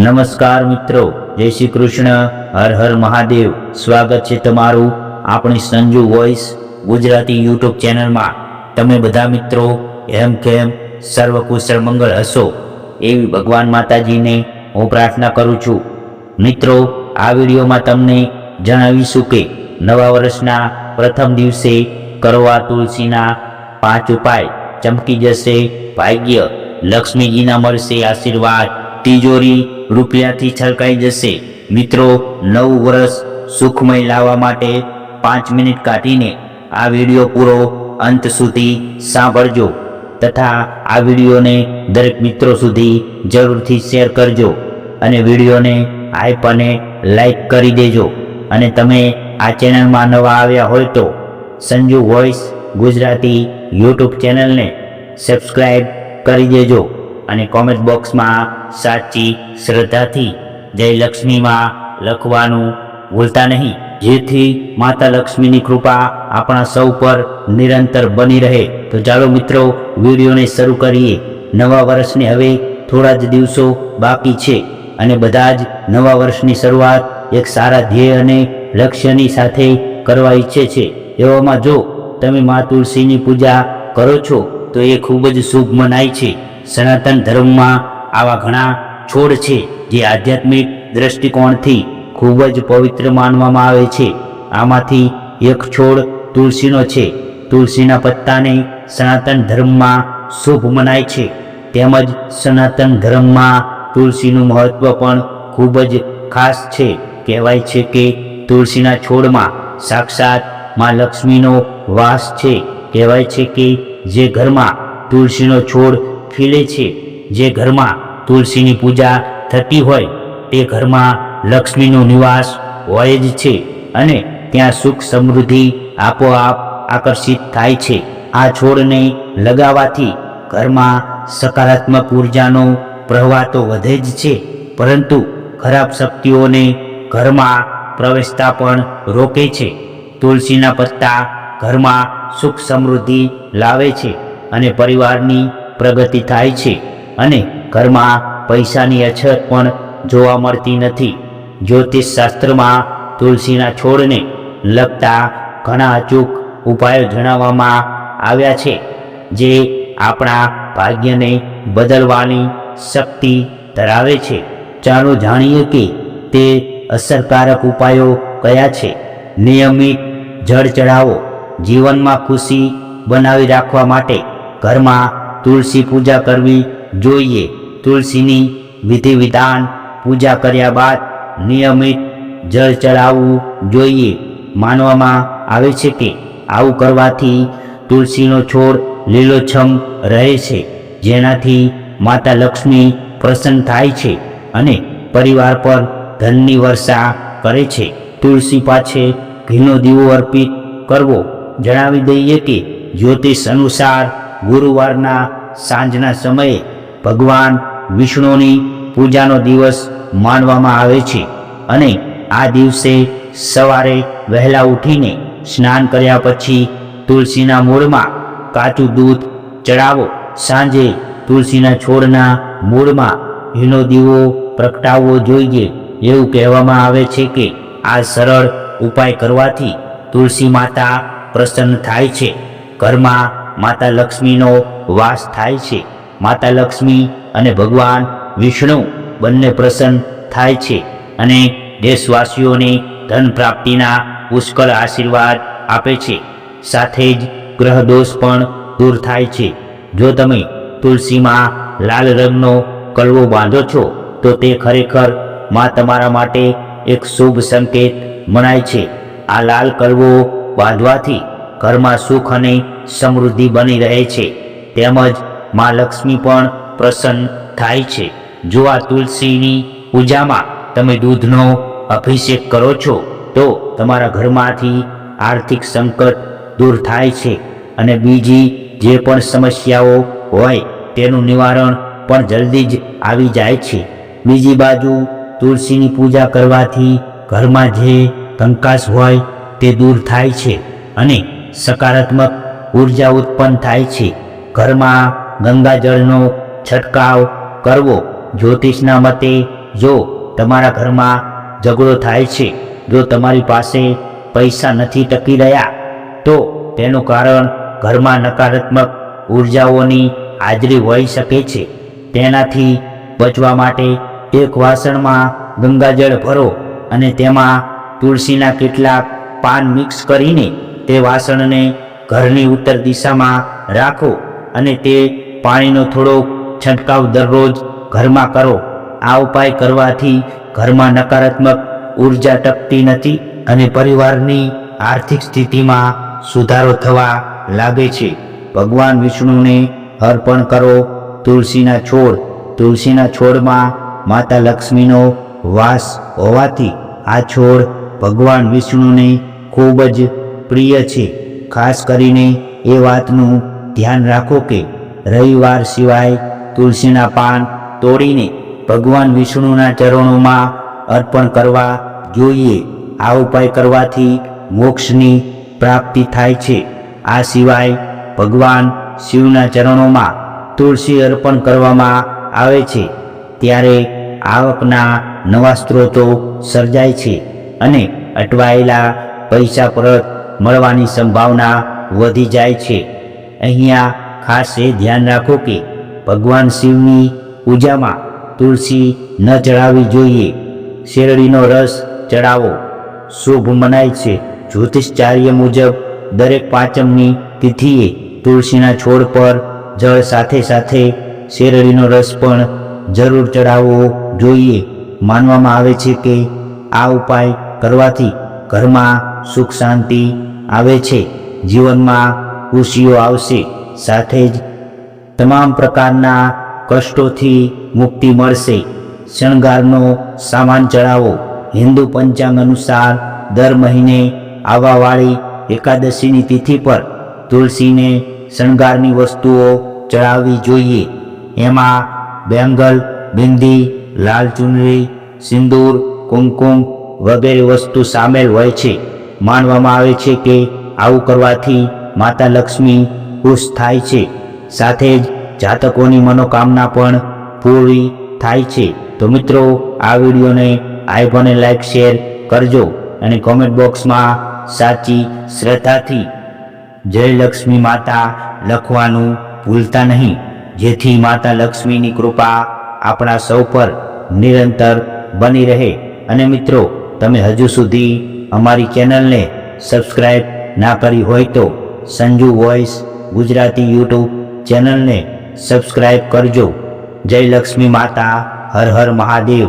નમસ્કાર મિત્રો, જય શ્રી કૃષ્ણ, હર હર મહાદેવ. સ્વાગત છે તમારું આપણી સંજુ વોઇસ ગુજરાતી યુટ્યુબ ચેનલમાં. તમે બધા મિત્રો એમ કેમ સર્વ કુશળ મંગળ હશો એવી ભગવાન માતાજીને હું પ્રાર્થના કરું છું. મિત્રો, આ વિડીયોમાં તમને જણાવીશું કે નવા વર્ષના પ્રથમ દિવસે કરવા તુલસીના પાંચ ઉપાય ચમકી જશે, ભાગ્ય લક્ષ્મીજીના મળશે આશીર્વાદ. તિજોરી રૂપિયાથી છલકાઈ જશે. મિત્રો, નવું વર્ષ સુખમય લાવવા માટે પાંચ મિનિટ કાઢીને આ વીડિયો પૂરો અંત સુધી સાંભળજો તથા આ વિડીયોને દરેક મિત્રો સુધી જરૂરથી શેર કરજો અને વિડીયોને હાઈપ અને લાઈક કરી દેજો. અને તમે આ ચેનલમાં નવા આવ્યા હોય તો સંજુ વોઇસ ગુજરાતી યુટ્યુબ ચેનલને સબસ્ક્રાઈબ કરી દેજો. અને કોમેન્ટ બોક્સમાં સાચી શ્રદ્ધાથી જય લક્ષ્મીમાં લખવાનું ભૂલતા નહીં. જેથી માતા લક્ષ્મીની કૃપા આપણા સૌ પર નિરંતર બની રહે. તો ચાલો મિત્રો, વિડીયોને શરૂ કરીએ. નવા વર્ષને હવે થોડા જ દિવસો બાકી છે અને બધા જ નવા વર્ષની શરૂઆત એક સારા ધ્યેય અને લક્ષ્યની સાથે કરવા ઈચ્છે છે. એવામાં જો તમે મા તુલસીની પૂજા કરો છો, તો એ ખૂબ જ શુભ મનાય છે. સનાતન ધર્મમાં આવા ઘણા છોડ છે જે આધ્યાત્મિક દ્રષ્ટિકોણથી ખૂબ જ પવિત્ર માનવામાં આવે છે. આમાંથી એક છોડ તુલસીનો છે. તુલસીના પત્તાને સનાતન ધર્મમાં શુભ મનાય છે. તેમજ સનાતન ધર્મમાં તુલસીનું મહત્વ પણ ખૂબ જ ખાસ છે. કહેવાય છે કે તુલસીના છોડમાં સાક્ષાતમાં લક્ષ્મીનો વાસ છે. કહેવાય છે કે જે ઘરમાં તુલસીનો છોડ ખીલે છે. જે ઘરમાં તુલસીની પૂજા થતી હોય, તે ઘરમાં લક્ષ્મીનો નિવાસ હોય જ છે અને ત્યાં સુખ સમૃદ્ધિ આપોઆપ આકર્ષિત થાય છે. આ છોડને લગાવવાથી ઘરમાં સકારાત્મક ઉર્જાનો પ્રવાહ તો વધે જ છે, પરંતુ ખરાબ શક્તિઓને ઘરમાં પ્રવેશતા પણ રોકે છે. તુલસીના પત્તા ઘરમાં સુખ સમૃદ્ધિ લાવે છે અને પરિવારની પ્રગતિ થાય છે અને ઘરમાં પૈસાની અછત પણ જોવા મળતી નથી. જ્યોતિષ શાસ્ત્રમાં તુલસીના છોડને લગતા ઘણા અચૂક ઉપાયો જણાવવામાં આવ્યા છે, જે આપણા ભાગ્યને બદલવાની શક્તિ ધરાવે છે. ચાલો જાણીએ કે તે અસરકારક ઉપાયો કયા છે. નિયમિત જળ ચઢાવો, જીવનમાં ખુશી બનાવી રાખવા માટે ઘરમાં તુલસી પૂજા કરવી જોઈએ. તુલસીની વિધિ વિધાન પૂજા કર્યા બાદ નિયમિત જળ ચડાવવું જોઈએ. માનવામાં આવે છે કે આવું કરવાથી તુલસીનો છોડ લીલોછમ રહે છે, જેનાથી માતા લક્ષ્મી પ્રસન્ન થાય છે અને પરિવાર પર ધનની વર્ષા કરે છે. તુલસી પાછે ઘીનો દીવો અર્પિત કરવો જણાવી દઈએ કે જ્યોતિષ અનુસાર ગુરુવારના સાંજના સમયે ભગવાન વિષ્ણુની પૂજાનો દિવસ માનવામાં આવે છે અને આ દિવસે સવારે વહેલા ઉઠીને સ્નાન કર્યા પછી તુલસીના મૂળમાં કાચું દૂધ ચડાવો. સાંજે તુલસીના છોડના મૂળમાં ઘીનો દીવો પ્રગટાવવો જોઈએ. એવું કહેવામાં આવે છે કે આ સરળ ઉપાય કરવાથી તુલસી માતા પ્રસન્ન થાય છે. ઘરમાં માતા લક્ષ્મીનો વાસ થાય છે. માતા લક્ષ્મી અને ભગવાન વિષ્ણુ બંને પ્રસન્ન થાય છે અને દેશવાસીઓને ધન પ્રાપ્તિના પુષ્કળ આશીર્વાદ આપે છે. સાથે જ ગ્રહ દોષ પણ દૂર થાય છે. જો તમે તુલસીમાં લાલ રંગનો કલવો બાંધો છો, તો તે ખરેખરમાં તમારા માટે એક શુભ સંકેત મનાય છે. આ લાલ કલવો બાંધવાથી ઘરમાં સુખ અને સમૃદ્ધિ બની રહે છે. તેમજ મા લક્ષ્મી પણ પ્રસન્ન થાય છે. જો આ તુલસીની પૂજામાં તમે દૂધનો અભિષેક કરો છો, તો તમારા ઘરમાંથી આર્થિક સંકટ દૂર થાય છે. અને બીજી જે પણ સમસ્યાઓ હોય, તેનું નિવારણ પણ જલ્દી જ આવી જાય છે. બીજી બાજુ તુલસીની પૂજા કરવાથી ઘરમાં જે કંકાસ હોય, તે દૂર થાય છે. અને સકારાત્મક ઊર્જા ઉત્પન્ન થાય છે. ઘરમાં ગંગાજળનો છંટકાવ કરવો જ્યોતિષના મતે જો તમારા ઘરમાં ઝઘડો થાય છે, જો તમારી પાસે પૈસા નથી ટકી રહ્યા, તો તેનું કારણ ઘરમાં નકારાત્મક ઉર્જાઓની હાજરી હોઈ શકે છે. તેનાથી બચવા માટે એક વાસણમાં ગંગાજળ ભરો અને તેમાં તુલસીના કેટલાક પાન મિક્સ કરીને તે વાસણને ઘરની ઉત્તર દિશામાં રાખો અને તે પાણીનો થોડો છંટકાવ દરરોજ ઘરમાં કરો. આ ઉપાય કરવાથી ઘરમાં નકારાત્મક ઊર્જા ટકતી નથી અને પરિવારની આર્થિક સ્થિતિમાં સુધારો થવા લાગે છે. ભગવાન વિષ્ણુને અર્પણ કરો તુલસીના છોડ. તુલસીના છોડમાં માતા લક્ષ્મીનો વાસ હોવાથી આ છોડ ભગવાન વિષ્ણુને ખૂબ જ પ્રિય છે. ખાસ કરીને એ વાતનું ધ્યાન રાખો કે રવિવાર સિવાય તુલસીના પાન તોડીને ભગવાન વિષ્ણુના ચરણોમાં અર્પણ કરવા જોઈએ. આ ઉપાય કરવાથી મોક્ષની પ્રાપ્તિ થાય છે. આ સિવાય ભગવાન શિવના ચરણોમાં તુલસી અર્પણ કરવામાં આવે છે. ત્યારે આવકના નવા સ્ત્રોતો સર્જાય છે અને અટવાયેલા પૈસા પરત મળવાની સંભાવના વધી જાય છે. અહીંયા ખાસ એ ધ્યાન રાખો કે ભગવાન શિવની પૂજામાં તુલસી ન ચડાવવી જોઈએ. શેરડીનો રસ ચડાવો શુભ મનાય છે. જ્યોતિષચાર્ય મુજબ દરેક પાંચમની તિથિએ તુલસીના છોડ પર જળ સાથે સાથે શેરડીનો રસ પણ જરૂર ચડાવવો જોઈએ. માનવામાં આવે છે કે આ ઉપાય કરવાથી ઘરમાં સુખ શાંતિ આવે છે. જીવનમાં ખુશીઓ આવશે. સાથે જ તમામ પ્રકારના કષ્ટોથી મુક્તિ મળશે. શણગારનો સામાન ચડાવો. હિન્દુ પંચાંગ અનુસાર દર મહિને આવવાવાળી એકાદશીની તિથિ પર તુલસીને શણગારની વસ્તુઓ ચડાવવી જોઈએ. એમાં બેંગલ, બિંદી, લાલ ચુનરી, સિંદૂર, કુમકુમ વગેરે વસ્તુ સામેલ હોય છે. માનવામાં આવે છે કે આવું કરવાથી માતા લક્ષ્મી ખુશ થાય છે. સાથે જ જાતકોની મનોકામના પણ પૂરી થાય છે. તો મિત્રો, આ વિડીયોને આઈફોને લાઈક, શેર કરજો અને કોમેન્ટ બોક્સમાં સાચી શ્રદ્ધાથી જય લક્ષ્મી માતા લખવાનું ભૂલતા નહીં. જેથી માતા લક્ષ્મીની કૃપા આપણા સૌ પર નિરંતર બની રહે. અને મિત્રો તમે હજુ સુધી અમારી ચેનલને સબસ્ક્રાઈબ ના કરી હોય તો સંજુ વોઇસ ગુજરાતી યુટ્યુબ ચેનલને સબસ્ક્રાઈબ કરજો. જય લક્ષ્મી માતા, હર હર મહાદેવ.